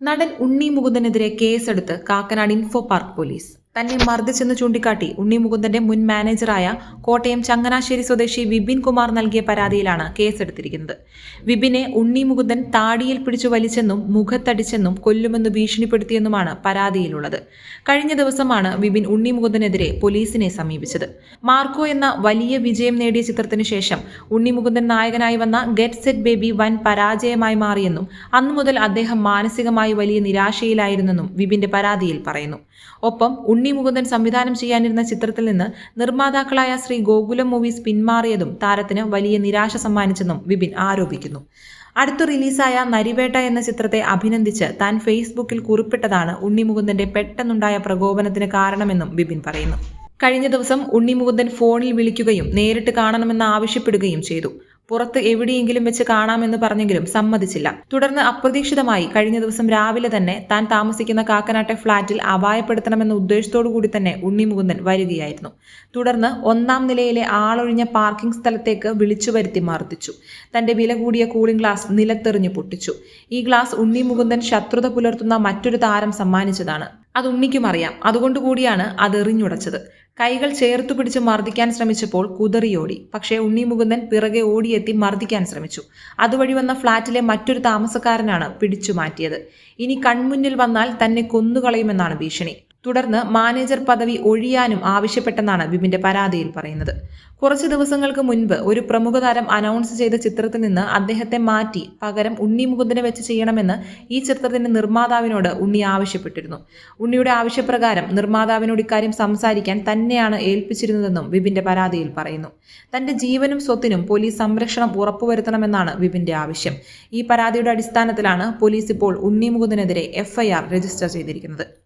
നടൻ ഉണ്ണി മുകുന്ദനെതിരെ കേസെടുത്ത് Kakkanad info park police. തന്നെ മർദ്ദിച്ചെന്ന് ചൂണ്ടിക്കാട്ടി ഉണ്ണി മുകുന്ദന്റെ മുൻ മാനേജറായ കോട്ടയം ചങ്ങനാശ്ശേരി സ്വദേശി വിപിൻ കുമാർ നൽകിയ പരാതിയിലാണ് കേസെടുത്തിരിക്കുന്നത്. വിപിനെ ഉണ്ണി മുകുന്ദൻ താടിയിൽ പിടിച്ചു വലിച്ചെന്നും മുഖത്തടിച്ചെന്നും കൊല്ലുമെന്ന് ഭീഷണിപ്പെടുത്തിയെന്നുമാണ് പരാതിയിലുള്ളത്. കഴിഞ്ഞ ദിവസമാണ് വിപിൻ ഉണ്ണി മുകുന്ദനെതിരെ പോലീസിനെ സമീപിച്ചത്. മാർക്കോ എന്ന വലിയ വിജയം നേടിയ ചിത്രത്തിന് ശേഷം ഉണ്ണി മുകുന്ദൻ നായകനായി വന്ന ഗെറ്റ് സെറ്റ് ബേബി വൻ പരാജയമായി മാറിയെന്നും അന്നു മുതൽ അദ്ദേഹം മാനസികമായി വലിയ നിരാശയിലായിരുന്നെന്നും വിപിന്റെ പരാതിയിൽ പറയുന്നു. ഒപ്പം ഉണ്ണി മുകുന്ദൻ സംവിധാനം ചെയ്യാനിരുന്ന ചിത്രത്തിൽ നിന്ന് നിർമ്മാതാക്കളായ ശ്രീ ഗോകുലം മൂവീസ് പിന്മാറിയതും താരത്തിന് വലിയ നിരാശ സമ്മാനിച്ചെന്നും വിപിൻ ആരോപിക്കുന്നു. അടുത്ത് റിലീസായ നരിവേട്ട എന്ന ചിത്രത്തെ അഭിനന്ദിച്ച് താൻ ഫേസ്ബുക്കിൽ കുറിപ്പിട്ടതാണ് ഉണ്ണി മുകുന്ദന്റെ പെട്ടെന്നുണ്ടായ പ്രകോപനത്തിന് കാരണമെന്നും വിപിൻ പറയുന്നു. കഴിഞ്ഞ ദിവസം ഉണ്ണി മുകുന്ദൻ ഫോണിൽ വിളിക്കുകയും നേരിട്ട് കാണണമെന്ന് ആവശ്യപ്പെടുകയും ചെയ്തു. പുറത്ത് എവിടെയെങ്കിലും വെച്ച് കാണാമെന്ന് പറഞ്ഞെങ്കിലും സമ്മതിച്ചില്ല. തുടർന്ന് അപ്രതീക്ഷിതമായി കഴിഞ്ഞ ദിവസം രാവിലെ തന്നെ താൻ താമസിക്കുന്ന കാക്കനാട്ടെ ഫ്ളാറ്റിൽ അപായപ്പെടുത്തണമെന്ന ഉദ്ദേശത്തോടു കൂടി തന്നെ ഉണ്ണി മുകുന്ദൻ വരികയായിരുന്നു. തുടർന്ന് ഒന്നാം നിലയിലെ ആളൊഴിഞ്ഞ പാർക്കിംഗ് സ്ഥലത്തേക്ക് വിളിച്ചു വരുത്തി മർദ്ദിച്ചു. തന്റെ വില കൂടിയ കൂളിംഗ് ഗ്ലാസ് നിലത്തെറിഞ്ഞു പൊട്ടിച്ചു. ഈ ഗ്ലാസ് ഉണ്ണി മുകുന്ദൻ ശത്രുത പുലർത്തുന്ന മറ്റൊരു താരം സമ്മാനിച്ചതാണ്. അത് ഉണ്ണിക്കും അറിയാം. അതുകൊണ്ടുകൂടിയാണ് അത് എറിഞ്ഞുടച്ചത്. കൈകൾ ചേർത്തു പിടിച്ച് മർദ്ദിക്കാൻ ശ്രമിച്ചപ്പോൾ കുതറിയോടി പക്ഷേ ഉണ്ണി മുകുന്ദൻ പിറകെ ഓടിയെത്തി മർദ്ദിക്കാൻ ശ്രമിച്ചു. അതുവഴി വന്ന ഫ്ളാറ്റിലെ മറ്റൊരു താമസക്കാരനാണ് പിടിച്ചു മാറ്റിയത് ഇനി കൺമുന്നിൽ വന്നാൽ തന്നെ കൊന്നുകളയുമെന്നാണ് ഭീഷണി. തുടർന്ന് മാനേജർ പദവി ഒഴിയാനും ആവശ്യപ്പെട്ടെന്നാണ് വിമിന്റെ പരാതിയിൽ പറയുന്നത്. കുറച്ച് ദിവസങ്ങൾക്ക് മുൻപ് ഒരു പ്രമുഖ താരം അനൗൺസ് ചെയ്ത ചിത്രത്തിൽ നിന്ന് അദ്ദേഹത്തെ മാറ്റി പകരം ഉണ്ണി മുകുന്ദനെ വെച്ച് ചെയ്യണമെന്ന് ഈ ചിത്രത്തിന്റെ നിർമ്മാതാവിനോട് ഉണ്ണി ആവശ്യപ്പെട്ടിരുന്നു. ഉണ്ണിയുടെ ആവശ്യപ്രകാരം നിർമ്മാതാവിനോട് ഇക്കാര്യം സംസാരിക്കാൻ തന്നെയാണ് ഏൽപ്പിച്ചിരുന്നതെന്നും വിപിന്റെ പരാതിയിൽ പറയുന്നു. തന്റെ ജീവനും സ്വത്തിനും പോലീസ് സംരക്ഷണം ഉറപ്പുവരുത്തണമെന്നാണ് വിപിന്റെ ആവശ്യം. ഈ പരാതിയുടെ അടിസ്ഥാനത്തിലാണ് പോലീസ് ഇപ്പോൾ ഉണ്ണി മുകുന്ദനെതിരെ എഫ്ഐആർ രജിസ്റ്റർ ചെയ്തിരിക്കുന്നത്.